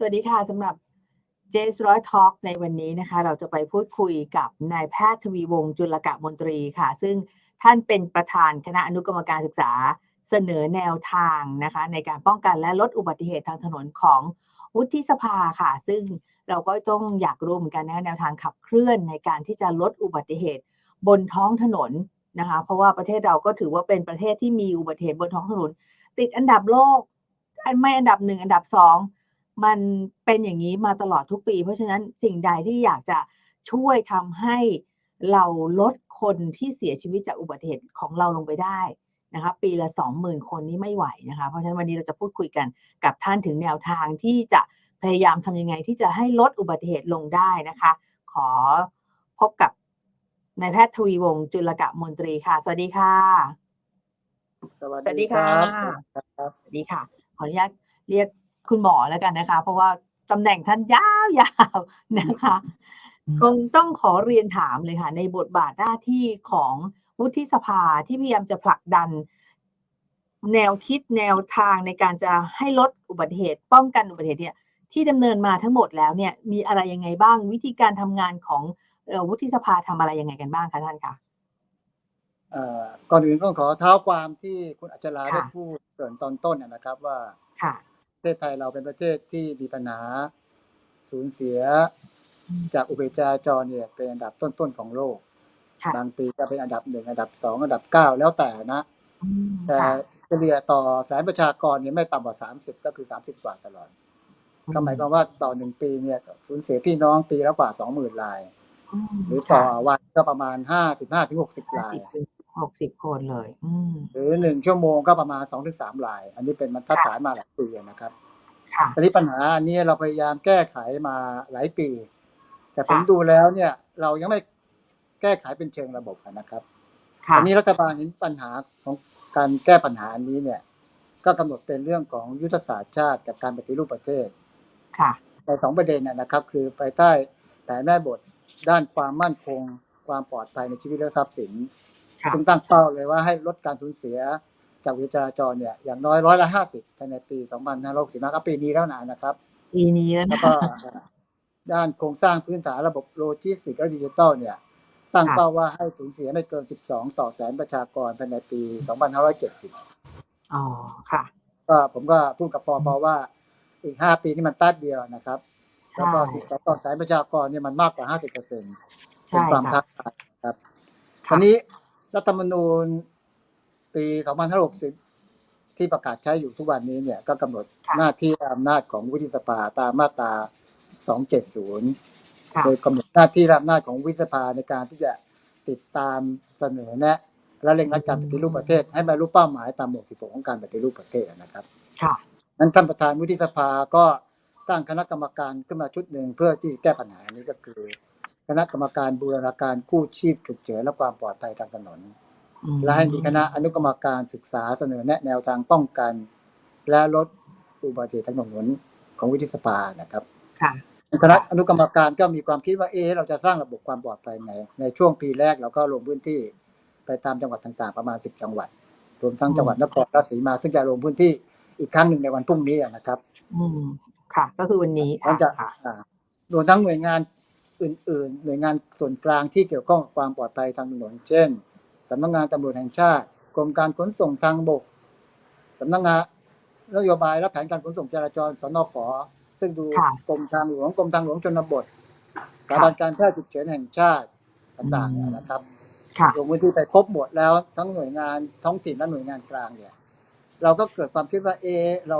สวัสดีค่ะสำหรับเจสร้อยทอล์กในวันนี้นะคะ เราจะไปพูดคุยกับนายแพทย์ทวีวงศ์จุลกะมนตรีค่ะ ซึ่งท่านเป็นประธานคณะอนุกรรมการศึกษาเสนอแนวทางนะคะ ในการป้องกันและลดอุบัติเหตุทางถนนของวุฒิสภาค่ะ ซึ่งเราก็ต้องอยากรู้เหมือนกันนะแนวทางขับเคลื่อนในการที่จะลดอุบัติเหตุบนท้องถนนนะคะ เพราะว่าประเทศเราก็ถือว่าเป็นประเทศที่มีอุบัติเหตุบนท้องถนน ติดอันดับโลก อันไม่อันดับหนึ่งอันดับสอง มันเป็นอย่างนี้มาตลอดทุกปี เพราะฉะนั้นสิ่งใดที่อยากจะช่วยทำให้เราลดคนที่เสียชีวิตจากอุบัติเหตุของเราลงไปได้นะคะปีละสองหมื่นคนนี่ไม่ไหวนะคะเพราะฉะนั้นวันนี้เราจะพูดคุยกันกับท่านถึงแนวทางที่จะพยายามทำยังไงที่จะให้ลดอุบัติเหตุลงได้นะคะ ขอพบกับนายแพทย์ทวีวงศ์จุลกะมนตรีค่ะ สวัสดีค่ะ สวัสสวัสดีดีคค่ะรับครับสวัสดีค่ะ ขออนุญาตเรียก คุณหมอแล้วกันนะคะ เพราะว่าตำแหน่งท่านยาวๆนะคะ คงต้องขอเรียนถามเลยค่ะ ในบทบาทหน้าที่ของวุฒิสภาที่พยายามจะผลักดัน แนวคิดแนวทางในการจะให้ลดอุบัติเหตุ ป้องกันอุบัติเหตุเนี่ย ที่ดำเนินมาทั้งหมดแล้วเนี่ย มีอะไรยังไงบ้าง วิธีการทำงานของเอ่อวุฒิสภาทำอะไรยังไงกันบ้างคะท่านคะเอ่อก่อนอื่นต้องขอเท้าความที่คุณอัจฉราค่ะได้พูดเกริ่นตอนต้นนะนะครับว่าค่ะประเท ศไทยเราเป็นประเทศที่มีปัญหาสูญเสียอืมจากอุบัติเหตุจราจรเนี่ยเป็นอันดับต้นๆของโลก ค่ะบางปีก็เป็นอันดับหนึ่งอันดับสองอันดับเก้าแล้วแต่นะ อืมแต่ค่ะเฉลี่ยต่อแสนประชากรเนี่ยไม่ต่ำกว่าสามสิบก็คือสามสิบกว่าตลอดก็หมายความว่าต่อหนึ่งปีเนี่ยสูญเสียพี่น้องปีละกว่าสองหมื่นรายมหรือต่อวันก็ประมาณห้าสิบห้าถึงหกสิบห้าราย สิบถึง หกสิบคนเลย อืม หรือหนึ่งชั่วโมงก็ประมาณสองถึงสามราย อันนี้เป็นบรรทัดฐานมาหลายปีนะครับค่ะ ตอนนี้ปัญหาอันนี้เราพยายามแก้ไขมาหลายปี แต่ผมค่ะดูแล้วเนี่ยเรายังไม่แก้ไขเป็นเชิงระบบนะครับ ค่ะ อันนี้รัฐบาลเห็นปัญหาของการแก้ปัญหาอันนี้เนี่ย ก็กำหนดเป็นเรื่องของยุทธศาสตร์ชาติกับการปฏิรูปประเทศ ค่ะ ในสองประเด็นนะนะครับ คือภายใต้แผนแม่บทด้านความมั่นคง ความปลอดภัยในชีวิตและทรัพย์สินค่ะ ซึ่งตั้งเป้าเลยว่าให้ลดการสูญเสียจากวิจราจรเนี่ยอย่างน้อยร้อยละห้าสิบภายในปี2565ครับปีนี้แล้วนะนะครับ ปีนี้แล้วแล้นะวก็ด้านโครงสร้างพื้นฐานระบบโลจิสติกส์และดิจิทัลเนี่ย ตั้งค่ะเป้าว่าให้สูญเสียไม่เกิน 12 ต่อแสนประชากรภายในปี 2570 อ๋อ ค่ะ ก็ผมก็พูดกับปอปอว่าอีก 5 ปีนี่มันแป๊บเดียวนะครับใช่แล้วก็12ต่อแสนประชากรเนี่ยมันมากกว่า 50%เป็นใช่ความค่ะท้าทายครับค่ะอันนี้ รัฐธรรมนูญปี 2560 ที่ประกาศใช้อยู่ทุกวันนี้เนี่ยก็กำหนดค่ะหน้าที่และอำนาจของวุฒิสภาตามมาตรา 270ค่ะโดยกำหนดหน้าที่และอำนาจของวุฒิสภาในการที่จะติดตามเสนอแนะและเร่งรัดการปฏิรูปประเทศ ให้บรรลุเป้าหมายตามหมวด16ของการปฏิรูปประเทศนะครับ ค่ะนั้นท่านประธานวุฒิสภาก็ตั้งคณะกรรมการขึ้นมาชุดหนึ่งเพื่อที่แก้ปัญหานี้ก็คือ คณะกรรมการบูรณาการกู้ชีพฉุกเฉินและความปลอดภัยทางถนนอืมและให้มีคณะอนุกรรมการศึกษาเสนอแนะแนวทางป้องกัน และลดอุบัติเหตุทางถนนของวุฒิสภานะครับค่ะคณะอนุกรรมการก็มีความคิดว่าเอะเราจะสร้างระบบความปลอดภัยไงในช่วงปีแรกเราก็ลงพื้นที่ไปตามจังหวัดต่าง ๆ ประมาณ10จังหวัด รวมทั้งจังหวัดนครราชสีมา ซึ่งจะลงพื้นที่อีกครั้งหนึ่งในวันพรุ่งนี้นะครับ อืมค่ะ ก็คือวันนี้มันจะค่ะอ่ารวมทั้งหน่วยงาน อื่น ๆ หน่วยงานส่วนกลางที่เกี่ยวข้องกับความปลอดภัยทางถนนเช่นสำนักงานตำรวจแห่งชาติ กรมการขนส่งทางบกสำนักงานนโยบายและแผนการขนส่งจราจรสนขซึ่งดูค่ะกรมทางหลวงกรมทางหลวงชนบทสถาบันการแพทย์ฉุกเฉินแห่งชาติต่างๆนะครับค่ะลงพื้นที่ไปครบหมดแล้วทั้งหน่วยงานท้องถิ่นและหน่วยงานกลางเนี่ย เราก็เกิดความคิดว่าเอะเรา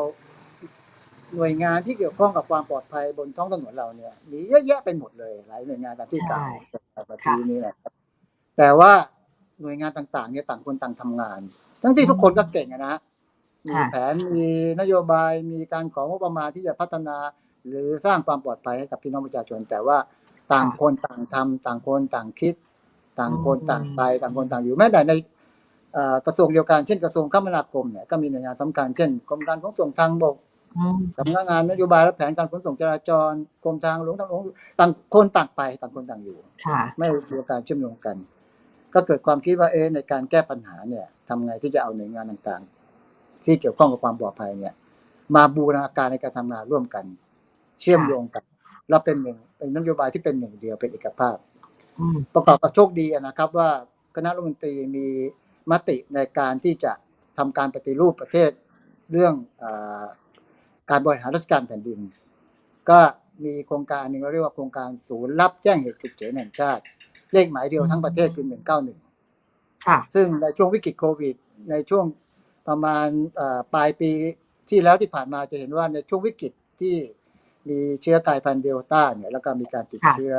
หน่วยงานที่เกี่ยวข้องกับความปลอดภัยบนท้องถนนเราเนี่ย มีเยอะแยะไปหมดเลยหลายหน่วยงานตามที่กล่าวใช่เมื่อกี้นี้แหละครับแต่ว่าหน่วยงานต่างๆเนี่ยต่างคนต่างทำงาน ทั้งที่ทุกคนก็เก่งอะนะมีค่ะแผนมีนโยบายมีการของงบประมาณที่จะพัฒนา หรือสร้างความปลอดภัยให้กับพี่น้องประชาชน แต่ว่าต่างคนต่างทำต่างคนต่างคิด ต่างคนต่างไปต่างคนต่างอยู่แม้แต่ในเอ่อกระทรวงเดียวกันเช่นกระทรวงคมนาคมเนี่ยก็มีหน่วยงานสำคัญเช่นกรมการขนส่งทางบก อืมสำนักงานนโยบายและแผนการขนส่งจราจรกรมทางหลวงทางหลวงต่างคนต่างไปต่างคนต่างอยู่ ค่ะไม่มีการเชื่อมโยงกัน ก็เกิดความคิดว่าเอ๊ะในการแก้ปัญหาเนี่ยทำไงที่จะเอาหน่วยงานต่างๆ ที่เกี่ยวข้องกับความปลอดภัยเนี่ย มาบูรณาการในการทำงานร่วมกัน เชื่อมโยงกันแล้วเป็นหนึ่งเป็นนโยบายที่เป็นหนึ่งเดียวเป็นเอกภาพ อืมประกอบกับโชคดีอะนะครับว่าคณะรัฐมนตรีมีมติในการที่จะทำการปฏิรูปประเทศเรื่องเออ การบริหารราชการแผ่นดิน ก็มีโครงการหนึ่งเราเรียกว่าโครงการศูนย์รับแจ้งเหตุฉุกเฉินแห่งชาติ เลขหมายเดียวทั้งประเทศคือ191ค่ะซึ่งในช่วงวิกฤตโควิด ในช่วงประมาณเอ่อปลายปีที่แล้วที่ผ่านมาจะเห็นว่าในช่วงวิกฤตที่มีเชื้อกลายพันธุ์เดลต้าเนี่ยแล้วก็มีการติดค่ะเชื้อ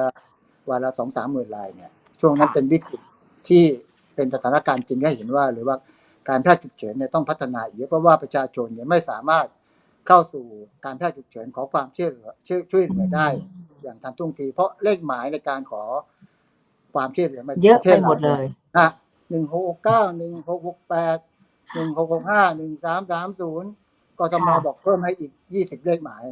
วันละสองสามหมื่นรายเนี่ยช่วงนั้นค่ะเป็นวิกฤตที่เป็นสถานการณ์จริงให้เห็นว่า หรือว่าการแพทย์ฉุกเฉินเนี่ยต้องพัฒนาอีกเยอะเพราะว่าประชาชนเนี่ยไม่สามารถ เข้าสู่การแพทย์ฉุกเฉินขอความช่วยเหลือช่วยช่วยเหลือได้ อย่างทันท่วงที เพราะเลขหมายในการขอความช่วยเหลือในเยอะประทไปศราหมดเลยอะหนึ่งหกเก้าหนึ่งหกหกแปดหนึ่งหกหกห้าหนึ่งสามสามศูนย์กทมค่ะบอกเพิ่มให้อีกยี่สิบเลขหมาย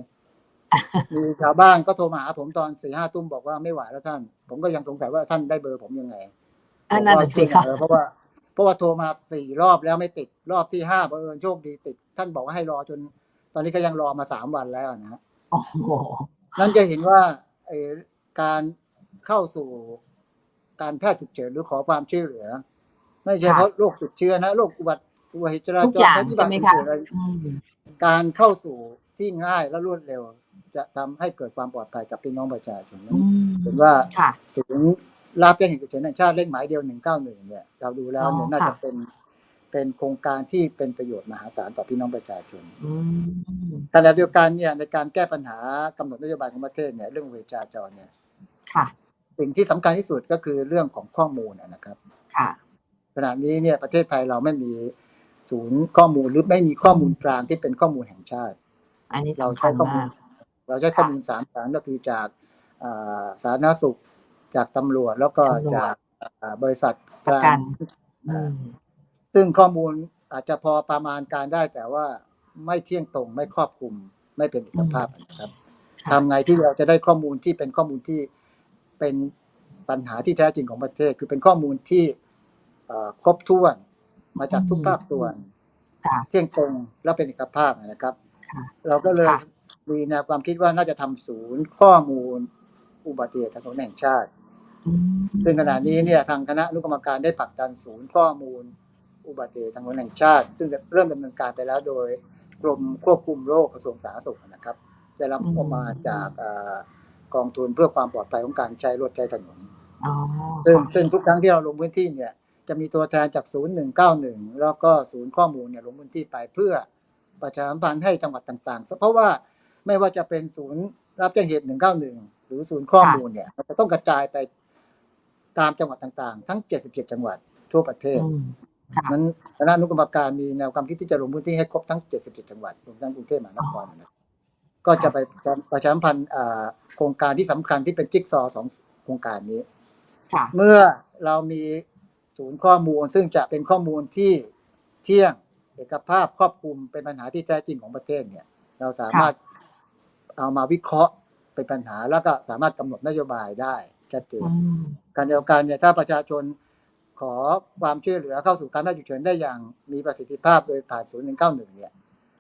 มีชาวบ้านก็โทรมาหาผมตอนสี่ห้าทุ่มบอกว่าไม่ไหวแล้วท่าน ผมก็ยังสงสัยว่าท่านได้เบอร์ผมยังไงอันนั้นผมน่ะว่าสิช่วยหน่คะอยเพราะว่าเพราะว่าโทรมาสี่รอบแล้วไม่ติดรอบที่ห้าบังเอิญโชคดีติด ท่านบอกว่าให้รอจน ตอนนี้ก็ยังรอมาสามวันแล้วนะฮะโอ้โหนั่นจะเห็นว่าไอ้การเข้าสู่การแพทย์ฉุกเฉินหรือขอความช่วยเหลือ ไม่ใช่ค่ะเพราะโรคติดเชื้อนะโรคอุบัติอุบัติเหตุจราทุกจรอย่างภัยพิบัใช่ติไหมอื่คะนๆอะไรอืมการเข้าสู่ที่ง่ายและรวดเร็ว จะทำให้เกิดความปลอดภัยกับพี่น้องประชาชนอืมเห็นว่าค่ะศูนย์รับแจ้งเหตุฉุกเฉินแห่งชาติเลขหมายเดียวหนึ่งเก้าหนึ่งเนี่ยเราดูแล้วเนี่ยอ๋อน่าค่ะจะเป็น เป็นโครงการที่เป็นประโยชน์มหาศาลต่อพี่น้องประชาชนอืมขณะเดียวกันเนี่ยในการแก้ปัญหากำหนดนโยบายของประเทศเนี่ยเรื่องเวชาจรเนี่ยค่ะสิ่งที่สำคัญที่สุดก็คือเรื่องของข้อมูลนะนะครับค่ะขณะนี้เนี่ยประเทศไทยเราไม่มีศูนย์ข้อมูลหรือไม่มีข้อมูลกลางที่เป็นข้อมูลแห่งชาติ อันนี้เราสำใช้คัญข้อมูมาลกเราใช้ข้อมูลสามฐานก็คือจากอ่าสาธารณสุขจากตำรวจแล้วก็ตำรวจจากอ่าบริษัทปกระลากังนอืม ซึ่งข้อมูลอาจจะพอประมาณการได้แต่ว่าไม่เที่ยงตรงไม่ครอบคลุมไม่เป็นเอกภาพนะครับค่ะทำไงที่เราจะได้ข้อมูลที่เป็นข้อมูลที่เป็นปัญหาที่แท้จริงของประเทศ คือเป็นข้อมูลที่เอ่อครบถ้วนมาจากทุกภาคส่วนค่ะเที่ยงตรงและเป็นเอกภาพนะครับค่ะเราก็เลยค่ะมีแนวความคิดว่าน่าจะทำศูนย์ข้อมูลอุบัติเหตุทางถนนแห่งชาติอืมซึ่งขณะนี้เนี่ยทางคณะอนุกรรมการได้ผลักดันศูนย์ข้อมูล อุบัติเหตุทางถนนแห่งชาติ ซึ่งเริ่มดำเนินการไปแล้วโดยกรมควบคุมโรคกระทรวงสาธารณสุขนะครับ ได้รับงบประมาณจากเอ่อกองทุนเพื่อความปลอดภัยของการใช้รถใช้ถนนอ๋อซึ่งค่ะซึ่งทุกครั้งที่เราลงพื้นที่เนี่ยจะมีตัวแทนจากศูนย์หนึ่งเก้าหนึ่งแล้วก็ศูนย์ข้อมูลเนี่ยลงพื้นที่ไปเพื่อประชาสัมพันธ์ให้จังหวัดต่างๆ เพราะว่าไม่ว่าจะเป็นศูนย์รับแจ้งเหตุหนึ่งเก้าหนึ่งหรือศูนย์ข้อมูลเนี่ยมันจะต้องกระจายไปตามจังหวัดต่างๆ ทั้ง 77 จังหวัดทั่วประเทศอืมค่ะ นั้นคณะอนุกรรมการมีแนวความคิดที่จะลงพื้นที่ให้ครบทั้ง 77 จังหวัดรวมทั้งกรุงเทพมหานครนะครับก็จะไปประชาสัมพันธ์อ่าโครงการที่สำคัญที่เป็นจิ๊กซอว์สองโครงการนี้ค่ะเมื่อเรามีศูนย์ข้อมูลซึ่งจะเป็นข้อมูลที่เที่ยงเอกภาพครอบคลุมเป็นปัญหาที่แท้จริงของประเทศเนี่ย เราสามารถเอามาวิเคราะห์เป็นปัญหาแล้วก็สามารถกำหนดนโยบายได้ชัดเจนอืมการเดียวกันเนี่ยถ้าประชาชน ขอความช่วยเหลือเข้าสู่การแพทย์ฉุกเฉินได้อย่างมีประสิทธิภาพโดยผ่านศูนย์หนึ่งเก้าหนึ่งเนี่ย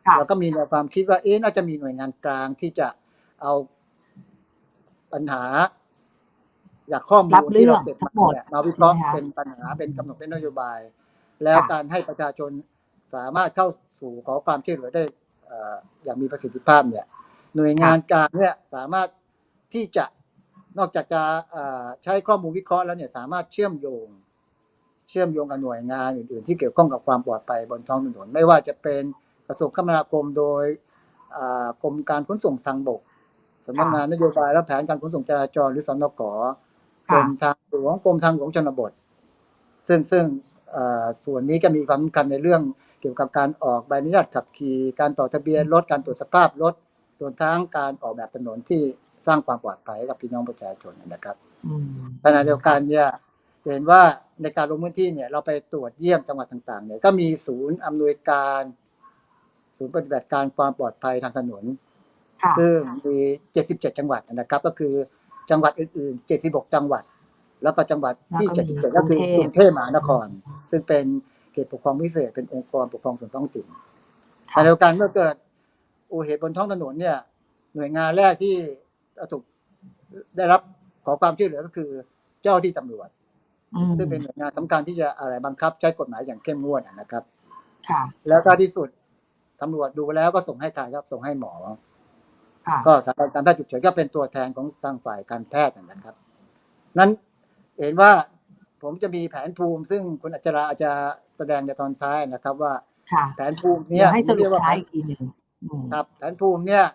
ค่ะเราก็มีแนวความคิดว่าเอ๊ะน่าจะมีหน่วยงานกลางที่จะเอาปัญหาจากข้อมูรัลบเรื่ที่องเราเก็บทั้มางหมดเนี่ยมาวิเคราะห์ใช่ไหมคะเป็นปัญหาเป็นกำหนดเป็นนโยบาย แล้วค่ะการให้ประชาชนสามารถเข้าสู่ขอความช่วยเหลือได้เอ่ออย่างมีประสิทธิภาพเนี่ย หน่วยงานกลางเนี่ยสามารถที่จะนอกจากจะเอ่อใช้ข้อมูลวิเคราะห์แล้วเนี่ยสามารถเชื่อมโยง เชื่อมโยงกับหน่วยงานอื่นๆ ที่เกี่ยวข้องกับความปลอดภัยบนท้องถนน ไม่ว่าจะเป็นกระทรวงคมนาคมโดยอ่ากรมการขนส่งทางบกสำนักงานนโยบายและแผนการขนส่งจราจรหรือสนกกรมทางหลวงกรมทางหลวงชนบท ซึ่งซึ่งเอ่อส่วนนี้ก็มีความสำคัญในเรื่องเกี่ยวกับการออกใบอนุญาตขับขี่การต่อทะเบียนรถการตรวจสภาพรถรวมทั้งการออกแบบถนนที่สร้างความปลอดภัยให้กับพี่น้องประชาชนนะครับอืมขณะเดียวกันเนี่ยจะเห็นว่า ในการลงพื้นที่เนี่ยเราไปตรวจเยี่ยมจังหวัดต่างๆเนี่ยก็มีศูนย์อำนวยการ ศูนย์ปฏิบัติการความปลอดภัยทางถนนค่ะซึ่งมี 77 จังหวัดนะครับ ก็คือจังหวัดอื่นๆ 76 จังหวัด แล้วก็จังหวัดที่แล้วก็มี77 ก็คือกรุกงรุงเทเทพพมหานคร ซึ่งเป็นเขตปกครองพิเศษเป็นองค์กรปกครองส่วนท้องถิ่นขค่ะณะเดียวกันเมื่อเกิดอุบัติเหตุบนท้องถนนเนี่ยหน่วยงานแรกที่ถูกได้รับขอความช่วยเหลือก็คือเจ้าที่ตำรวจอืม ซึ่งเป็นหน่วยงานสำคัญที่จะอะไรบังคับ ใช้กฎหมายอย่างเข้มงวดนะครับ ค่ะ แล้วก็ที่สุดตำรวจดูแล้วก็ส่งให้ใครครับส่งให้หมอค่ะก็สถาบันการแพทย์ฉุกเฉินก็เป็นตัวแทนของทางฝ่ายการแพทย์นะครับ นั้นเห็นว่าผมจะมีแผนภูมิ ซึ่งคุณอัจฉราอาจจะแสดงในตอนท้ายนะครับ ว่าค่ะแผนภูมิเดี๋เนี่ยวยให้สผมรุเรีปยกว่าท้ายอีกทีหนึ่งอืมครับ แผนภูมิเนี่ย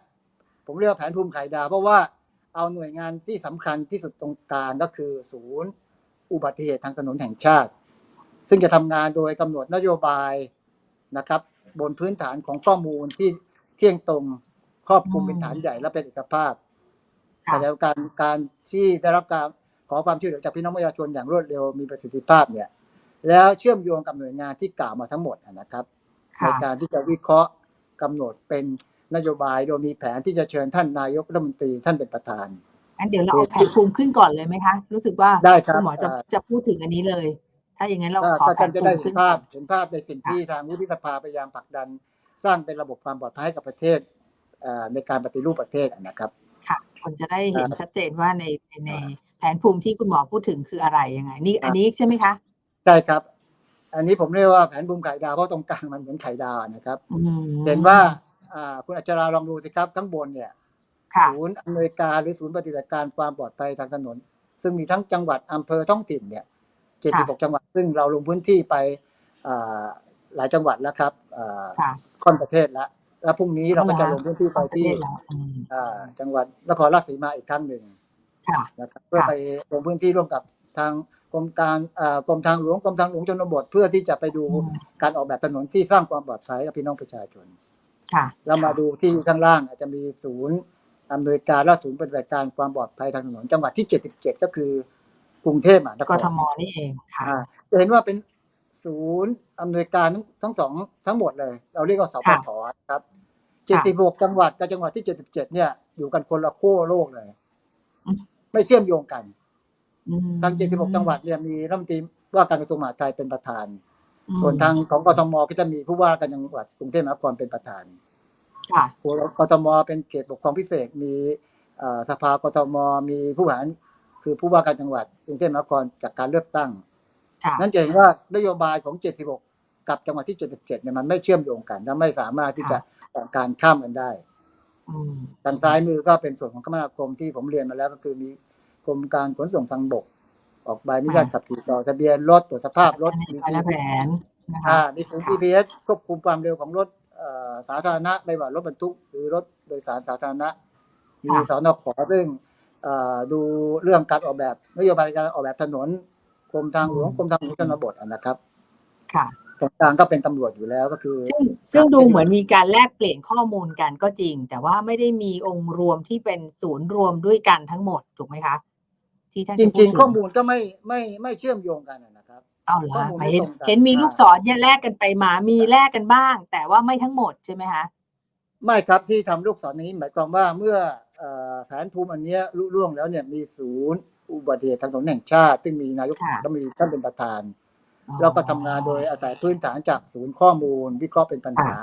ผมเรียกว่าแผนภูมิไข่ดาวเพราะว่าเอาหน่วยงานที่สำคัญที่สุดตรงกลางก็คือศูนย์ อุบัติเหตุทางถนนแห่งชาติ ซึ่งจะทำงานโดยกำหนดนโยบายนะครับ บนพื้นฐานของข้อมูลที่เที่ยงตรงครอบคลุมเป็นฐานใหญ่และเป็นเอกภาพค่ะแต่การการที่ได้รับการขอความช่วยเหลือจากพี่น้องประชาชนอย่างรวดเร็วมีประสิทธิภาพเนี่ย แล้วเชื่อมโยงกับหน่วยงานที่กล่าวมาทั้งหมดนะครับในค่ะการที่จะวิเคราะห์กำหนดเป็นนโยบายโดยมีแผนที่จะเชิญท่านนายกรัฐมนตรีท่านเป็นประธาน งั้นเดี๋ยวเราเอาแผนภูมิขึ้นก่อนเลยไหมคะ รู้สึกว่าได้ครับณหมอจะอ่าจะพูดถึงอันนี้เลย ถ้าอย่างนั้นเราก็ขอก็แผท่านนจะภูได้มิเห็ขึ้นนภาก่อพนเห็นภาพในสิ่งที่ทางวุฒิสภาพยายามผลักดัน สร้างเป็นระบบความปลอดภัยให้กับประเทศเอ่อในการปฏิรูปประเทศนะครับ ค่ะคนจะได้เห็นอ่าชัดเจนว่าในในในอ่าแผนภูมิที่คุณหมอพูดถึงคืออะไรยังไง นี่อันนี้ใช่ไหมคะใช่ครับ อันนี้ผมเรียกว่าแผนภูมิไข่ดาวเพราะตรงกลางมันเหมือนไข่ดาวนะครับอืมเห็นว่าอ่าคุณอัจฉราลองดูสิครับข้างบนเนี่ยค่ะ ศูนย์อำนวยการหรือศูนย์ปฏิบัติการความปลอดภัยทางถนน ซึ่งมีทั้งจังหวัดอำเภอท้องถิ่นเนี่ย76จังหวัดซึ่งเราลงพื้นที่ไปอ่าหลายจังหวัดแล้วครับอ่าค่ะค่อนประเทศแล้วแล้วพรุ่งนี้เราก็จะลงพื้นที่ไปประเทที่ศแล้วอืมอ่าจังหวัดนครราชสีมาอีกครั้งหนึ่งค่ะนะครับเพื่อค่ะไปลงพื้นที่ร่วมกับทางกรมการอ่ากรมทางหลวงกรมทางหลวงชนบท เพื่อที่จะไปดูอืมการออกแบบถนนที่สร้างความปลอดภัยให้กับพี่น้องประชาชนค่ะแล้วมาดูที่ข้างล่างอาจจะมีศูนย์ อำนวยการและศูนย์ปฏิบัติการความปลอดภัยทางถนนจังหวัดที่ 77 ก็คือกรุงเทพมหานคกรทมนี่เองค่ะอ่าจะเห็นว่าเป็นศูนย์อำนวยการทั้งทั้งสองทั้งหมดเลย เราเรียกว่าสปทครับ76จังหวัดกับจังหวัดที่ 77 เนี่ย อยู่กันคนละขั้วโลกเลยอืมไม่เชื่อมโยงกันอืมทาง76จังหวัดเนี่ยมีรัฐมนตรีว่าการกระทรวงมหาดไทยเป็นประธานอืมส่วนทางของกทมก็จะมีผู้ว่าการจังหวัดกรุงเทพมหานครเป็นประธาน ค่ะกทมเป็นเขตปกครองพิเศษ มีเอ่อสภากทมมีผู้บริหารคือผู้ว่าการจังหวัดกรุงเทพมหานครจากการเลือกตั้ง ค่ะ นั้นจะเห็นว่านโยบายของ 76 กับจังหวัดที่ 77 เนี่ยมันไม่เชื่อมโยงกัน และไม่สามารถที่จะต่อการข้ามกันได้ อืม ทางซ้ายมือก็เป็นส่วนของคมนาคมที่ผมเรียนมาแล้วก็คือมีกรมการขนส่งทางบก ออกใบอนุญาตขับขี่ต่อทะเบียนรถตรวจสภาพรถมีไปและแผนนะคะ อ่ามีศูนย์ ค่ะ GPS ควบคุมความเร็วของรถเอ่อ สาธารณะไม่ว่ารถบรรทุก หรือรถโดยสารสาธารณะ มีสอนขซึ่งเอ่อดูเรื่องการออกแบบนโยบายการออกแบบถนนกรมทางหลวงกรมทางหลวงชนบทอะนะครับ ค่ะตรงกลางก็เป็นตำรวจอยู่แล้วก็คือ ซึ่งซึ่งดูเหมือนมีการแลกเปลี่ยนข้อมูลกันก็จริง แต่ว่าไม่ได้มีองค์รวมที่เป็นศูนย์รวมด้วยกันทั้งหมดถูกไหมคะที่ท่านจจะพูดริงถึๆข้อมูลก็ไม่ไม่ไม่เชื่อมโยงกันอะนะครับ เอาเหรข้ออมูลไปไม่เห็นตรงกันเห็นมีอ่า ลูกศรเนี่ยแลกกันไปมา มีแลกกันบ้าง แต่ว่าไม่ทั้งหมดใช่ไหมคะ ไม่ครับที่ทำลูกศรนี้หมายความว่าเมื่อเอ่อแผนภูมิอันเนี้ยรุ่ร่วงแล้วเนี่ยมีศูนย์ อุบัติเหตุทางถนนแห่งชาติ ซึ่งมีนายกค่ะ รัฐมนตรีท่านเป็นประธานอ๋อเราก็ทำงานโดยอาศัยพื้นฐานจากศูนย์ข้อมูล วิเคราะห์เป็นปัญหา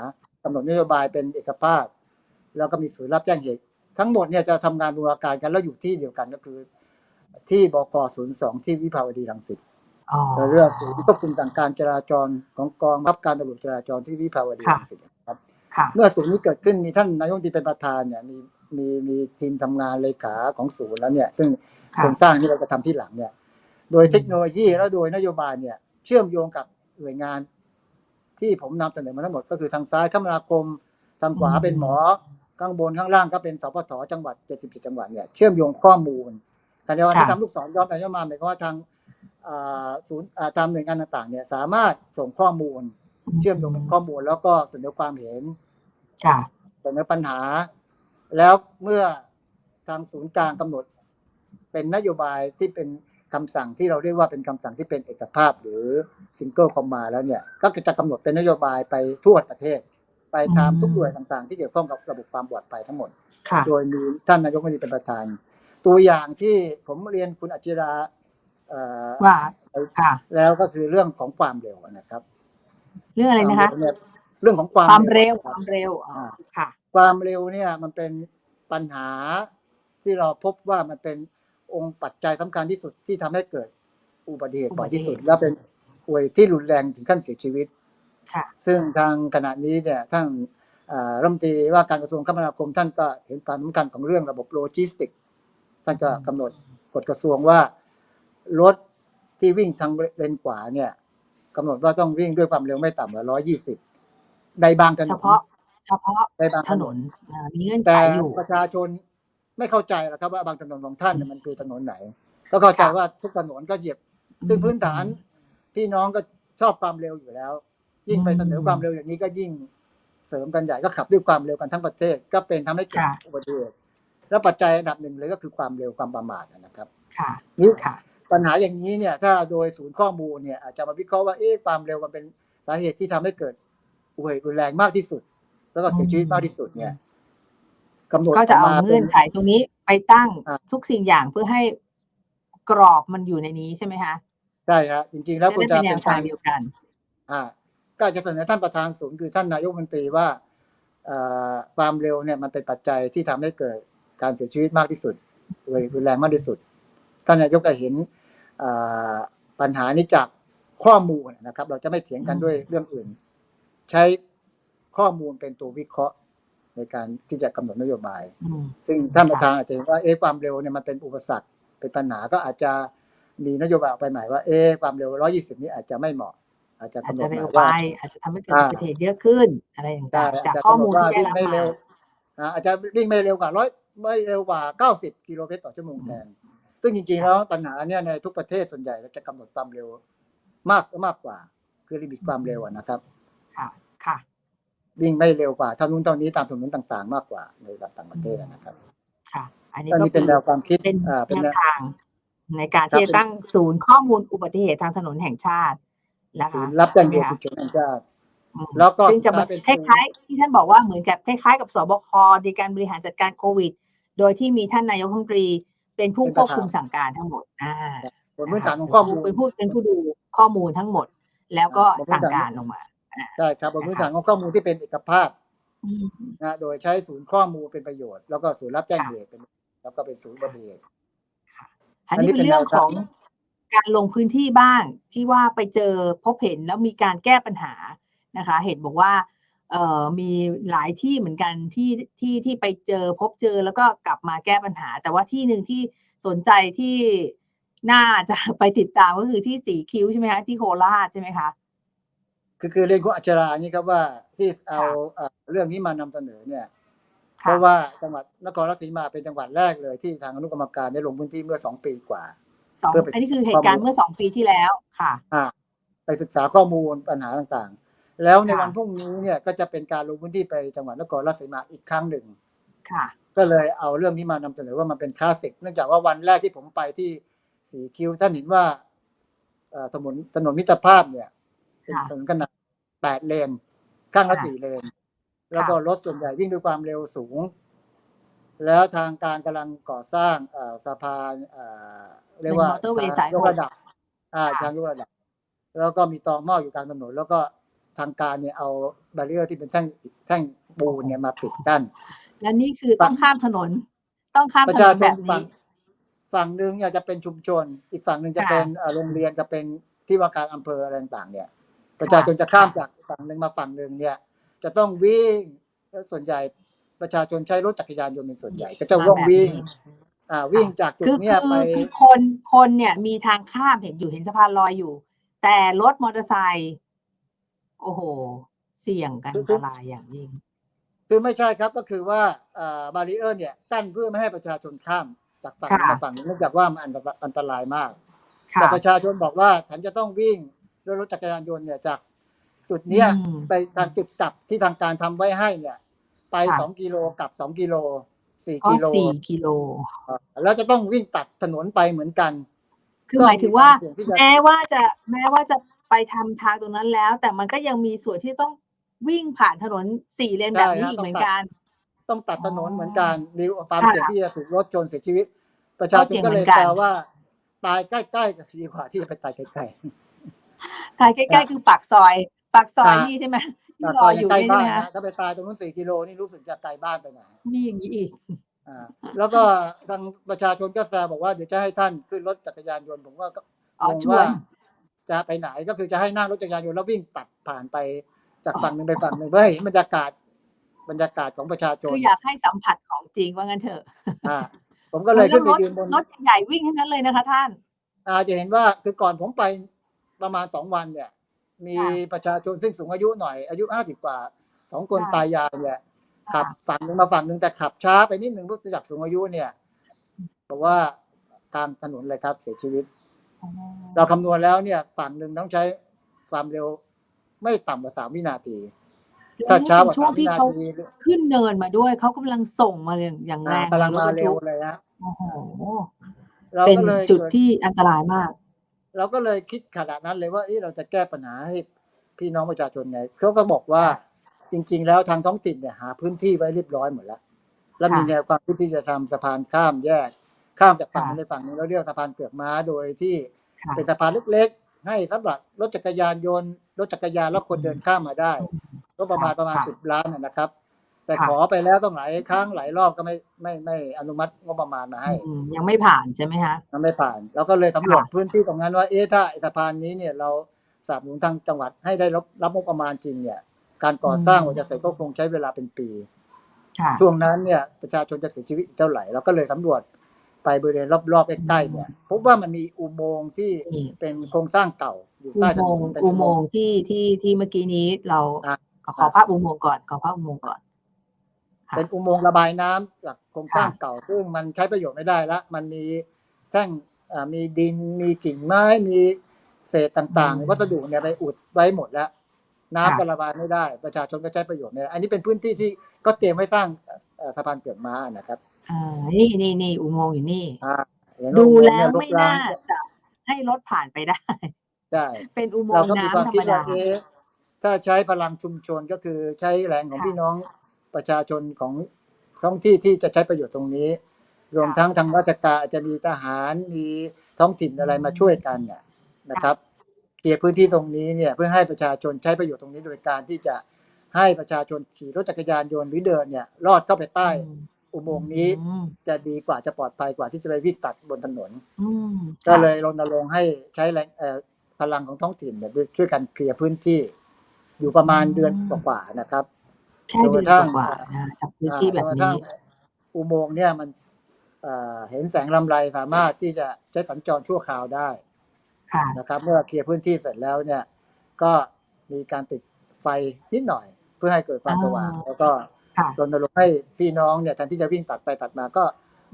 กำหนดนโยบายเป็นเอกภาพ แล้วก็มีศูนย์รับแจ้งเหตุ ทั้งหมดเนี่ยจะทำงานบูรณาการกันแล้วอยู่ที่เดียวกันก็คือ ที่บก02ที่วิภาวดีรังสิตอ๋อ เรื่องศูนย์ควบคุมสั่งการจราจรของกองบังคับการตำรวจจราจรที่วิภาวดีค่ะรังสิตครับค่ะเมื่อศูนย์นี้เกิดขึ้นมีท่านนายกรัฐมนตรีเป็นประธานเนี่ยมีมีมีทีมทำงานเลขาของศูนย์แล้วเนี่ย ซึ่งค่ะโครงสร้างที่เราจะทำที่หลังเนี่ย โดยเทคโนโลยีและโดยนโยบายเนี่ย เชื่อมโยงกับหน่วยงาน ที่ผมนำเสนอมาทั้งหมดก็คือทางซ้ายคมนาคมทางขวาอืมเป็นหมอข้างบนข้างล่างก็เป็นสปทจังหวัด77จังหวัดเนี่ยเชื่อมโยงข้อมูลขณะเดียวกันที่ทำลูกศรย้อนไปย้อนมาหมายความว่าทางอ่า ศูนย์อ่าตามหน่วยงานต่างๆเนี่ยสามารถส่งข้อมูล เชื่อมโยงเป็นข้อมูลแล้วก็เสนอความเห็นค่ะเสนอปัญหา แล้วเมื่อทางศูนย์กลางกำหนด เป็นนโยบายที่เป็นคำสั่งที่เราเรียกว่าเป็นคำสั่งที่เป็นเอกภาพหรือซิงเกิลคอมมาแล้วเนี่ย ก็จะกำหนดเป็นนโยบายไปทั่วประเทศ ไปตามอืมทุกหน่วยต่างๆ ที่เกี่ยวข้องกับระบบความปลอดภัยทั้งหมดค่ะโดยมีท่านนายกรัฐมนตรีเป็นประธาน ตัวอย่างที่ผมเรียนคุณอัจฉราเอ่อ ว่าค่ะ แล้วก็คือเรื่องของความเร็วนะครับ เรื่องอะไรนะคะวามเร็วเยเรื่องของความความเร็วคคบวามเร็วอ๋อค่ะ ความเร็วเนี่ยมันเป็นปัญหาที่เราพบว่ามันเป็นองค์ปัจจัยสำคัญที่สุดที่ทำให้เกิดอุบัติเหตุบ่อยที่สุด และเป็นอุบัติเหตุที่รุนแรงถึงขั้นเสียชีวิตค่ะ ซึ่งทางขณะนี้เนี่ยท่านเอ่อรัฐมนตรีว่าการกระทรวงคมนาคมท่านก็เห็นความสำคัญของเรื่องระบบโลจิสติกส์ท่านก็กำหนดกฎกระทรวงว่า รถที่วิ่งทางเลนขวาเนี่ยกำหนดว่าต้องวิ่งด้วยความเร็วไม่ต่ำกว่า 120 ในบางถนเฉนพาะ เฉพาะในบางถถนนนนอ่ามีเงื่อนไขแต่อยู่ประชาชนไม่เข้าใจหรอกครับว่าบางถนนของท่านเนี่ยมันคือถนนไหน ก็เข้าใจค่ะว่าทุกถนนก็เหยียบ ซึ่งพื้นฐานพี่น้องก็ชอบความเร็วอยู่แล้ว ยิ่งไปเสนอความเร็วอย่างนี้ก็ยิ่งเสริมกันใหญ่ก็ขับด้วยความเร็วกันทั้งประเทศ ก็เป็นทำให้เกิดค่ะอุบัติเหตุแล้วปัจจัยอันดับหนึ่งเลยก็คือความเร็วความประมาทนะครับ ค่ะนี่ค่ะ ปัญหาอย่างนี้เนี่ยถ้าโดยศูนย์ข้อมูลเนี่ยอาจจะมาวิเคราะห์ว่าเอ๊ะความเร็วมันเป็นสาเหตุที่ทำให้เกิดอุบัติเหตุรุนแรงมากที่สุด แล้วก็เสียชีวิตมากที่สุดเนี่ยกำหนดก็จะเอากมเงื่อนไขตรงนี้ไปตั้งอ่าทุกสิ่งอย่างเพื่อให้กรอบมันอยู่ในนี้ใช่ไหมคะใช่ครับจริงๆ แล้วจะควรได้จะเป็นแนเป็วนทาทางงเดียวกัน อ่า ก็อาจจะเสนอท่านประธานศูนย์คือท่านนายกรัฐมนตรีว่าเอ่อความเร็วเนี่ยมันเป็นปัจจัยที่ทำให้เกิดการเสียชีวิตมากที่สุดรุนแรงมากที่สุด ท่านนายกก็เห็นเอ่อ ปัญหานี้จากข้อมูลนะครับ เราจะไม่เถียงกันอืมด้วยเรื่องอื่น ใช้ข้อมูลเป็นตัววิเคราะห์ในการที่จะกำหนดนโยบายอืมซึ่งท่านประธานอาจจะเห็นว่าเอ๊ะความเร็วเนี่ยมันเป็นอุปสรรคเป็นปัญหาก็อาจจะมีนโยบายออกไปใหม่ว่าเอ๊ะความเร็ว 120 นี้อาจจะไม่เหมาะ อาจจะอาจกำหนจะดใหเร็ม่วไปว่าอาจจะทำให้เกิดอ่าอุบัติเหตุเยอะขึ้นอะไรได้ต่างๆจากอาจจะข้อกำหนมูดลว่าที่ได้วิ่งรับไม่มาเร็วอ่าอาจจะวิ่งไม่เร็วกว่าร้อยไม่เร็วกว่า 90 กิโลเมตรต่อชั่วโมงแทน ซึ่งจริงๆแล้วปัญหาเนี่ยในทุกประเทศส่วนใหญ่เราจะกำหนดความเร็ว มากมากกว่า คือลิมิตความเร็วอะนะครับ ค่ะ ค่ะ วิ่งไม่เร็วกว่าเท่านู้นเท่านี้ตามถนนต่าง ๆ มากกว่าในต่างประเทศอะนะครับ ค่ะ อันนี้อันก็นี้เป็นคือแนวความคิดเป็นอ่าเป็นแนแนววทาง ในการครับที่จะตั้งศูนย์ข้อมูลอุบัติเหตุทางถนนแห่งชาตินะคะรับแจ้งเหตุใช่ฉุไหมกเฉินแห่งชาติอืมแล้วก็ซึ่งจะมาสุดคท้ายเป็นล้ายๆที่ท่านบอกว่าเหมือนกับคล้ายๆกับสบคในการบริหารจัดการโควิด โดยที่มีท่านนายกรัฐมนตรี เป็นผู้ควบคุมสั่งการทั้งหมดอ่าบนพื้นฐานของข้อมูลเป็นผู้เป็นผู้ดูข้อมูลทั้งหมด แล้วก็บนพื้สั่นงฐานการลงมาใช่ครับบนพื้นฐานของข้อมูลที่เป็นเอกภาพอืมนะโดยใช้ศูนย์ข้อมูลเป็นประโยชน์ แล้วก็ศูนย์รับแจ้งค่ะเหตุเป็นแล้วก็เป็นศูนย์อุบัติเหตุอันอันนี้นี้เป็นเป็นเรื่องแนวขทางองการลงพื้นที่บ้างที่ว่าไปเจอพบเห็นแล้วมีการแก้ปัญหานะคะ เห็นบอกว่า เอ่อมีหลายที่เหมือนกันที่ที่ที่ไปเจอพบเจอแล้วก็กลับมาแก้ปัญหา แต่ว่าที่หนึ่งที่สนใจที่น่าจะไปติดตามก็คือที่สีคิ้วใช่ไหมคะที่โคราชใช่ไหมคะคือคือเรียนคุณอัชรานี่ครับว่าที่เอาค่ะเอ่อเรื่องนี้มานำเสนอเนี่ย เพค่ะราะว่าจังหวัดนครราชสีมาเป็นจังหวัดแรกเลยที่ทางอนุกรรมการได้ลงพื้นที่เมื่อสองปีกว่าสองเพื่อไปอันนี้คือเหตุการณ์เมื่อสองปีที่แล้วค่ะ อ่า ไปศึกษาข้อมูลปัญหาต่างๆ แล้วในค่ะวันพรุ่งนี้เนี่ยก็จะเป็นการลงพื้นที่ไปจังหวัดนครราชสีมาอีกครั้งหนึ่งค่ะ ก็เลยเอาเรื่องนี้มานำเสนอว่ามันเป็นคลาสสิกเนื่องจากว่าวันแรกที่ผมไปที่สีคิ้วท่านเห็นว่าเอ่อถนนถนนมิตรภาพเนี่ยเป็นค่ะถนนขนาดแปดเลน ข้างละค่ะสี่เลน แล้วก็รถส่วนใหญ่วิ่งด้วยความเร็วสูง แล้วทางการกำลังก่อสร้างเอ่อสะพานเอ่อเรียกว่าเป็นมอเตอร์เวย์ทางสายยกหกระดับอ่าค่ะทางยกระดับ แล้วก็มีตอหม้ออยู่กลางถนนแล้วก็ ทางการเนี่ยเอาบาเรียร์ที่เป็นแท่งแท่งปูนเนี่ยมาปิดกั้น และนี่คือต้องข้ามถนน ต้องข้ามประถนชานชแบนบฝั่นี้งฝั่งหนึ่งเนี่ยจะเป็นชุมชน อีกฝั่งหนึ่งจะค่ะเป็นเอ่อโรงเรียนจะเป็นที่ว่าการอำเภออะไรต่างๆเนี่ย ประชาชนจะข้ามจากฝั่งหนึ่งมาฝั่งหนึ่งเนี่ย จะต้องวิ่งแล้วส่วนใหญ่ประชาชนใช้รถจักรยานยนต์เป็นส่วนใหญ่ ก็จะมาว่องแบบวิ่งนี้อ่าวิ่งจากจุดคือเนี้ยคืไปอคือคนคนเนี่ยมีทางข้ามเห็นอยู่เห็นสะพานลอยอยู่ แต่รถมอเตอร์ไซค์ โอ้โห เสี่ยงกันอันตรายอย่างยิ่ง คือไม่ใช่ครับก็คือว่าอ่าบารีเออร์เนี่ยกั้นเพื่อไม่ให้ประชาชนข้ามจากฝั่งหนึ่งค่ะมาฝั่งหนึงเนื่องจากว่ามันอันตรอันตรายมากค่ะแต่ประชาชนบอกว่าฉันจะต้องวิ่งด้วยรถจักรยานยนต์เนี่ยจากจุดเนี้ยอืมไปทางจุดจับที่ทางการทำไว้ให้เนี่ย ไปค่ะสองกิโลกลับสองกิโลสี่ก็กิโลสี่กิโลอ่าแล้วจะต้องวิ่งตัดถนนไปเหมือนกัน คือหมายถึงว่าก็มีความเสี่ยงที่จะแม้ว่าจะแม้ว่าจะไปทำทางตรงนั้นแล้ว แต่มันก็ยังมีส่วนที่ต้องวิ่งผ่านถนนสี่เลนแบบนี้อีกเหมือนกัน ต้องตัดถนนอ๋อเหมือนกันมีความค่ะเสี่ยงที่จะถูกรถชนเสียชีวิต ประชาชนก็เลยก็เสี่ยงเหมือนกันแปลว่า ตายใกล้ๆกับดีกว่าที่จะไปตายไกลทางใกล้ๆคือปากซอยปากซอยอ่านี่ใช่ไหมๆที่แต่รก็อยัองยู่ใกล้นี่ใช่บ้าไหนมนะคะถ้าไปตายตรงนู้นสี่กิโลนี่รู้สึกจะไกลบ้านไปหน่อยมีอย่างนี้อีกอ่า แล้วก็ทางประชาชนก็แซวบอกว่าเดี๋ยวจะให้ท่านขึ้นรถจักรยานยนต์ผมว่าก็อ๋องงชวว่านจะไปไหนก็คือจะให้นั่งรถจักรยานยนต์แล้ววิ่งตัดผ่านไปจากฝั่งหนึ่งไปฝั่งหนึ่งเพื่อให้เห็นบรรยากาศบรรยากาศของประชาชนคืออยากให้สัมผัสของจริงว่างั้นเถอะอ่าผมก็เลยขึ้นไปรถยืนบนรถใหญ่วิ่งทั้งนั้นเลยนะคะท่านอาจะเห็นว่าคือก่อนผมไปประมาณสองวันเนี่ย มีค่ะประชาชนซึ่งสูงอายุหน่อยอายุห้าสิบกว่าสองคนค่ะตายายเนี่ยค่ะ ขับฝั่งหนึ่งมาฝั่งหนึ่งแต่ขับช้าไปนิดหนึ่งรู้จักสูงอายุเนี่ยบอกว่ากลางถนนเลยครับ เสียชีวิตอ๋อเราคำนวณแล้วเนี่ย ฝั่งหนึ่งต้องใช้ความเร็ว ไม่ต่ำกว่าสามวินาที ถ้าช้ากว่าช่วสางมวิที่นาเขาทีขึ้นเนินมาด้วยเขากำลังส่งมาอย่างอย่างแรอ่างกำลังมาถบรรเร็ทุวกเลยฮะโอ้โหเราเป็นก็เลยจุดเกิดที่อันตรายมาก เราก็เลยคิดขนาดนั้นเลยว่าเอ๊ะเราจะแก้ปัญหาให้พี่น้องประชาชนไงเขาก็บอกว่า จริง ๆ แล้วทางท้องถิ่นเนี่ยหาพื้นที่ไว้เรียบร้อยหมดแล้ว แล้วมีค่ะแนวความคิดที่จะทำสะพานข้ามแยก ข้ามจากฝั่งค่ะนึงไปฝั่งนึงแล้วเรียกสะพานเกือกม้าโดยที่ค่ะเป็นสะพานเล็กๆ ให้สำหรับรถจักรยานยนต์รถจักรยานแล้วคนเดินข้ามมาได้ ก็ประมาณประมาณค่ะสิบล้านนะนะครับ แต่ค่ะขอไปแล้วต้องหลายครั้งหลายรอบก็ไม่ไม่ไม่อนุมัติงบประมาณมาให้อืมยังไม่ผ่านใช่ไหมคะมันไม่ผ่านเราก็เลยสำรวจค่ะพื้นที่ตรงนั้นว่าเอ๊ะถ้าไอ้สะพานนี้เนี่ยเราสนับสนุนทางจังหวัดให้ได้รับรับงบประมาณจริงเนี่ย การก่อสร้างกว่าจะเสร็จก็คงใช้เวลาเป็นปีค่ะช่วงนั้นเนี่ยประชาชนจะเสียชีวิตเท่าไหร่เราก็เลยสำรวจไปบริเวณรอบๆใกล้ๆเนี่ยพบว่ามันมีอุโมงค์ที่นี่เป็นโครงสร้างเก่าอยู่อุใต้ถโมนงนค์เป็นอุโมงค์ที่ที่ที่เมื่อกี้นี้เราอะขอขอภาพอุโมงค์ก่อนขอภาพอุโมงค์ก่อนค่ะเป็นอุโมงค์ระบายน้ำจากโครงสร้างค่ะเก่า ซึ่งมันใช้ประโยชน์ไม่ได้ละมันมีแท่งอ่ามีดินมีกิ่งไม้มีเศษต่างๆ วัสดุเนี่ยไปอุดไว้หมดแล้ว น้ำก็ระบายไม่ได้ ประชาชนก็ใช้ประโยชน์ไม่ได้อันนี้เป็นพื้นที่ที่ก็เตรียมไว้สร้างเอ่อสะพานเกือกม้านะครับอ่านี่นี่นี่อุโมงค์อยู่นี่อ่าเห็นดูอุโมงค์แล้เนี่วยรกไม่ร้าน่างจะให้รถผ่านไปได้ใช่เป็นอุโมเรางค์ก็มีความน้ำธรคิดรมว่าดาเอ๊ะถ้าใช้พลังชุมชนก็คือใช้แรงของค่ะพี่น้องประชาชนของท้องที่ที่จะใช้ประโยชน์ตรงนี้ รวมค่ะทั้งทางราชการอาจจะมีทหารมีท้องถิ่นอะไรมาช่วยกันเนี่ยนะครับ เคลียร์พื้นที่ตรงนี้เนี่ยเพื่อให้ประชาชนใช้ประโยชน์ตรงนี้โดยการที่จะให้ประชาชนขี่รถจักรยานยนต์หรือเดินเนี่ยลอดเข้าไปใต้อืมอุโมงค์นี้อืมจะดีกว่าจะปลอดภัยกว่าที่จะไปวิ่งตัดบนถนนอืมก็ค่ะเลยรณรงค์ให้ใช้แรงเอ่อพลังของท้องถิ่นเนี่ยช่วยกันเคลียร์พื้นที่ อยู่ประมาณเดือนกว่าๆนะครับแค่เดือนจนกระทั่งกว่าๆนะจากพื้นที่แบบอ่าจนกระทั่นี้งอุโมงค์เนี่ยมันเอ่อเห็นแสงลำไรสามารถที่จะใช้สัญจรชั่วคราวได้ค่ะ นะครับ เมื่อเคลียร์พื้นที่เสร็จแล้วเนี่ยก็มีการติดไฟนิดหน่อย เพื่อให้เกิดความอ่าสว่าง แล้วก็ค่ะรณรงค์ให้พี่น้องเนี่ยแทนที่จะวิ่งตัดไปตัดมาก็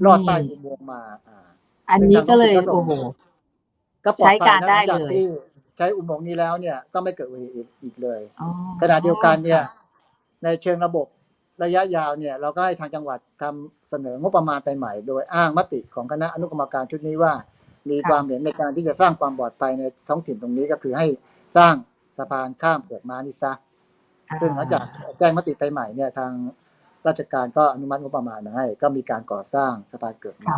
ลอดใต้นี่อุโมงค์มาอ่าอันนี้ก็เลยซึ่งทางโอ้โหก็ปลอดใช้ภัยการนะได้หลังจากเลยที่ใช้อุโมงค์นี้แล้วเนี่ยก็ไม่เกิดอุบัติเหตุอีกเลยอ๋อขณะเดียวกันเนี่ยค่ะในเชิงระบบระยะยาวเนี่ย เราก็ให้ทางจังหวัดทำเสนองบประมาณไปใหม่ โดยอ้างมติของคณะอนุกรรมการชุดนี้ว่า มีความเห็นในการที่จะสร้างความปลอดภัยในท้องถิ่นตรงนี้ก็คือให้สร้างสะพานข้ามเกิดม้านี่ซะซึ่งหลังจากแจ้งมติไปใหม่เนี่ยทางราชการก็อนุมัติงบประมาณมาให้ ก็มีการก่อสร้างสะพานเกิดม้า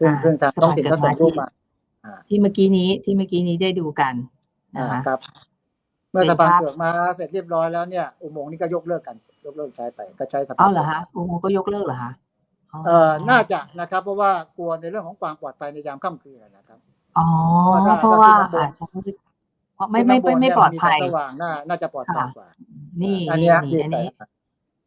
ซึ่งอ่าซึ่งทางท้องถิ่นก็ส่งรูปมาที่เมื่อกี้นี้ที่เมื่อกี้นี้ได้ดูกันอ่านะคะครับ เมื่อเป็นสะพานภาพเกิดมาเสร็จเรียบร้อยแล้วเนี่ยอุโมงค์นี้ก็ยกเลิกกัน ยกเลิกใช้ไปก็ใช้สะพานอ๋อเหรอฮะอุโมงค์ก็ยกเลิกเหรอฮะ เอ่อน่าจะนะครับ เพราะว่ากลัวในเรื่องของความปลอดภัยในยามค่ำคืนนะครับ อ๋อเพเพราะราะว่าว่าถ้าอาจจะไม่เพราะไม่ไม่ข้างบไม่นไม่เนี่ยปลอดมีภัยแสงสว่างน่าน่าจะปลอดภัยกว่า นี่อันนี่เนี้ยนี่อันนี้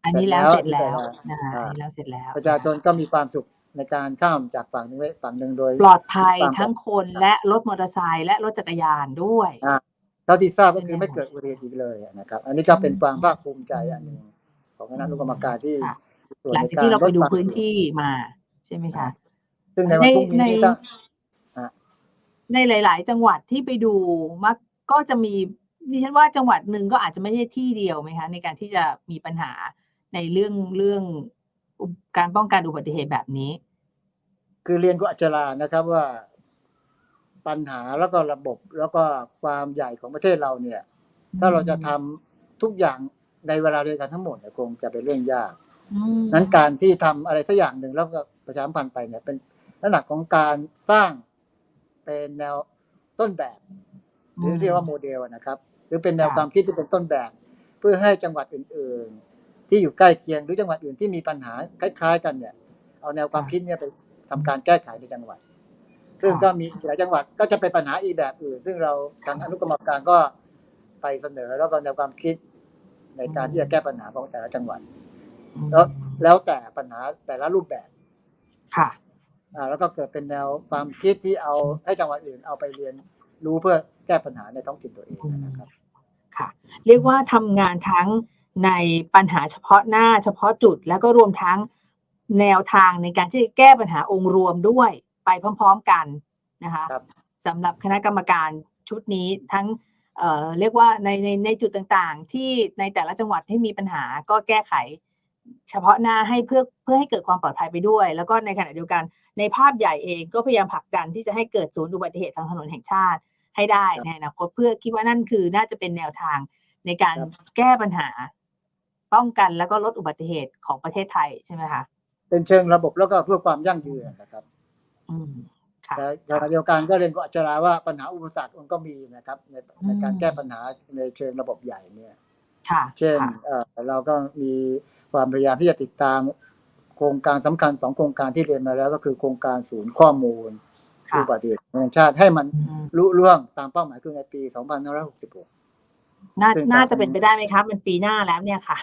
อันนี้แล้วเสร็จแล้วนะคะอันนี้แล้วเสร็จแล้ว ประชาชนก็มีความสุขในการข้ามจากฝั่งหนึงไปฝั่งหนึ่งโดย ปลอดภัยความทั้งคนและรถมอเตอร์ไซค์และรถจักรยานด้วยอ่าเท่าที่ทราบก็เป็นคือไงไม่เกิดอุบัติเหตุอีกเลยนะครับ อันนี้ก็เป็นความภาคภูมิใจอันหนึ่งของคณะอนุกรรมการที่ค่ะส่วน หลังในจากการที่เราไปดูลควมพื้นที่มาใช่ไหมคะซึ่งในวันพรุ่งนี้ในนี่ถ้าในหลาย ๆ จังหวัดที่ไปดูมักก็จะมีดิฉันว่าจังหวัดหนึ่งก็อาจจะไม่ใช่ที่เดียวไหมคะในการที่จะมีปัญหาในเรื่องเรื่องการป้องกันอุบัติเหตุแบบนี้ คือเรียนคุณอัจฉรานะครับว่าปัญหาแล้วก็ระบบแล้วก็ความใหญ่ของประเทศเราเนี่ย ถ้าเราจะทำทุกอย่างในเวลาเดียวกันทั้งหมดเนี่ยคงจะเป็นเรื่องยากอืม นั้นการที่ทำอะไรสักอย่างหนึ่งแล้วก็ประชาสัมพันธ์ไปเนี่ยเป็นลักษณะของการสร้างเป็นแนวต้นแบบ หรือเรียกว่าโมเดลนะครับ หรือเป็นแนวความคิดที่เป็นต้นแบบ เพื่อให้จังหวัดอื่น ๆ ที่อยู่ใกล้เคียงหรือจังหวัดอื่นที่มีปัญหาคล้าย ๆ กันเนี่ย เอาแนวความคิดเนี่ยไปทำการแก้ไขในจังหวัด ซึ่งก็มีหลายจังหวัดก็จะเป็นปัญหาอีกแบบอื่น ซึ่งเราทางอนุกรรมการก็ไปเสนอแล้วก็แนวความคิดในการที่จะแก้ปัญหาของแต่ละจังหวัด แล้วแล้วแต่ปัญหาแต่ละรูปแบบค่ะอ่าแล้วก็เกิดเป็นแนวความคิดที่เอาให้จังหวัดอื่นเอาไปเรียนรู้เพื่อแก้ปัญหาในท้องถิ่นตัวเองนะครับ ค่ะ เรียกว่าทำงานทั้งในปัญหาเฉพาะหน้าเฉพาะจุด แล้วก็รวมทั้งแนวทางในการที่จะแก้ปัญหาองค์รวมด้วย ไปพร้อม ๆกันนะคะครับสำหรับคณะกรรมการชุดนี้ทั้งเอ่อเรียกว่าในในในจุดต่างๆ ที่ในแต่ละจังหวัดที่มีปัญหาก็แก้ไข เฉพาะหน้าให้เพื่อเพื่อให้เกิดความปลอดภัยไปด้วย แล้วก็ในขณะเดียวกันในภาพใหญ่เองก็พยายามผลักดันที่จะให้เกิดศูนย์อุบัติเหตุทางถนนแห่งชาติให้ได้ครับในอนาคตเพื่อคิดว่านั่นคือน่าจะเป็นแนวทางในการครับแก้ปัญหา ป้องกันแล้วก็ลดอุบัติเหตุของประเทศไทยใช่ไหมคะเป็นเชิงระบบแล้วก็เพื่อความยั่งยืนนะครับอืมค่ะแต่ขณะเดียวกันก็เรียนกับอาจารย์ว่าปัญหาอุปสรรคมันก็มีนะครับ ในในการอืมแก้ปัญหาในเชิงระบบใหญ่เนี่ยค่ะเช่นค่ะเอ่อเราก็มี ความพยายามที่จะติดตามโครงการสำคัญสองโครงการที่เรียนมาแล้ว ก็คือโครงการศูนย์ข้อมูลค่ะอุบัติเหตุแห่งชาติให้มันอืมรุ่ร่วงตามเป้าหมายคือในปี 2566 น่าซึ่งน่าทางจะเป็นไปได้ไหมครับ มันปีหน้าแล้วเนี่ยค่ะ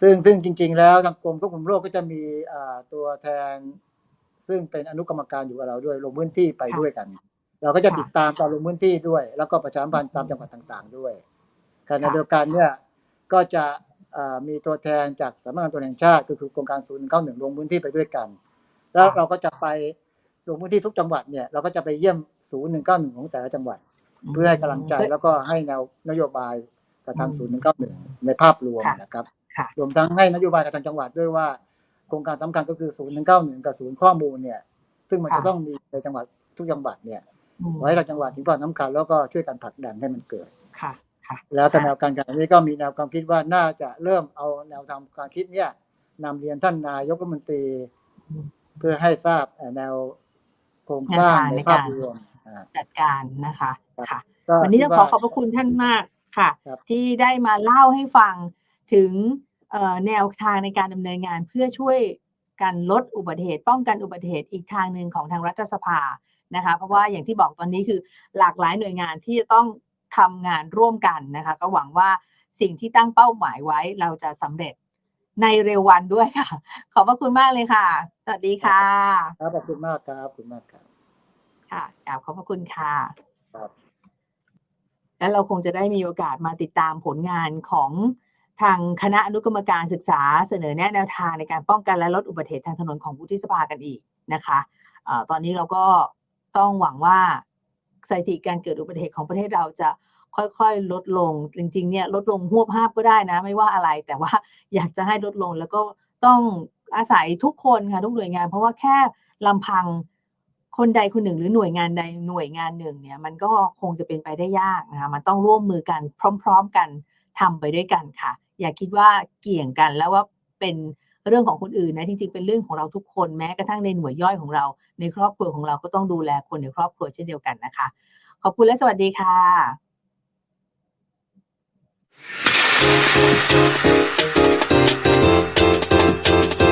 ซึ่งซึ่งจริง ๆ แล้วทางกรมควบคุมโรคก็จะมีอ่าตัวแทน ซึ่งเป็นอนุกรรมการอยู่กับเราด้วยลงพื้นที่ไปค่ะด้วยกัน เราก็จะค่ะติดตามการลงพื้นที่ด้วย แล้วก็ประชาสัมพันธ์ตามจังหวัดต่าง ๆ ด้วยขณะค่ะเดียวกันเนี่ยก็จะอ่า มีตัวแทนจากสำนักงานตำรวจแห่งชาติก็คือโครงการศูนย์เก้าหนึ่งลงพื้นที่ไปด้วยกัน แล้วเราก็จะไปลงพื้นที่ทุกจังหวัดเนี่ยเราก็จะไปเยี่ยมศูนย์หนึ่งเก้าหนึ่งของแต่ละจังหวัด เพื่อให้กำลังใจแล้วก็ให้แนวนโยบายกับทางอืมศูนย์หนึ่งเก้าหนึ่งในภาพรวมค่ะนะครับค่ะรวมทั้งให้นโยบายกับทางจังหวัดด้วยว่าโครงการสำคัญก็คือศูนย์หนึ่งเก้าหนึ่งกับศูนย์ข้อมูลเนี่ย ซึ่งมันค่ะจะต้องมีในจังหวัดทุกจังหวัดเนี่ยอืมไว้ทางจังหวัดถึงความสำคัญแล้วก็ช่วยกันผลักดันให้มันเกิดค่ะค่ะ แล้วก็ค่ะแนวการการนี้ก็มีแนวความคิดว่าน่าจะเริ่มเอาแนวทางการคิดเนี่ยนำเรียนท่านนายกรัฐมนตรีอืมเพื่อให้ทราบเอ่อแนวโครงสร้างแนวทางในในภาพการรวมอ่าจัดการนะคะครับค่ะก็วันนี้คิต้ดองขอขอบพระคุณท่านมากค่ะครับที่ได้มาเล่าให้ฟังถึงเอ่อแนวทางในการดำเนินงานเพื่อช่วยกันลดอุบัติเหตุ ป้องกันอุบัติเหตุอีกทางหนึ่งของทางรัฐสภานะคะ เพราะว่าอย่างที่บอกตอนนี้คือหลากหลายหน่วยงานที่จะต้อง ทำงานร่วมกันนะคะ ก็หวังว่าสิ่งที่ตั้งเป้าหมายไว้เราจะสำเร็จในเร็ววันด้วยค่ะ ขอบพระคุณมากเลยค่ะ สวัสดีค่ะ ครับขอบคุณมากครับขอบคุณมากครับ ค่ะกราบขอบพระคุณค่ะครับและเราคงจะได้มีโอกาสมาติดตามผลงานของทางคณะอนุกรรมการศึกษาเสนอแนะแนวทางในการป้องกันและลดอุบัติเหตุทางถนนของวุฒิสภากันอีกนะคะเอ่อตอนนี้เราก็ต้องหวังว่า สถิติการเกิดอุบัติเหตุของประเทศเราจะค่อยๆ ลดลง จริงๆเนี่ยลดลงหัวบห้าบก็ได้นะ ไม่ว่าอะไรแต่ว่าอยากจะให้ลดลงแล้วก็ต้องอาศัยทุกคนค่ะทุกหน่วยงาน เพราะว่าแค่ลำพังคนใดคนหนึ่งหรือหน่วยงานใดหน่วยงานหนึ่งเนี่ยมันก็คงจะเป็นไปได้ยากนะคะมันต้องร่วมมือกันพร้อม ๆ กันทำไปด้วยกันค่ะ อย่าคิดว่าเกี่ยงกันแล้วว่าเป็น เรื่องของคนอื่นนะจริงๆเป็นเรื่องของเราทุกคนแม้กระทั่งในหน่วยย่อยของเรา ในครอบครัวของเราก็ต้องดูแลคนในครอบครัวเช่นเดียวกันนะคะ ขอบคุณและสวัสดีค่ะ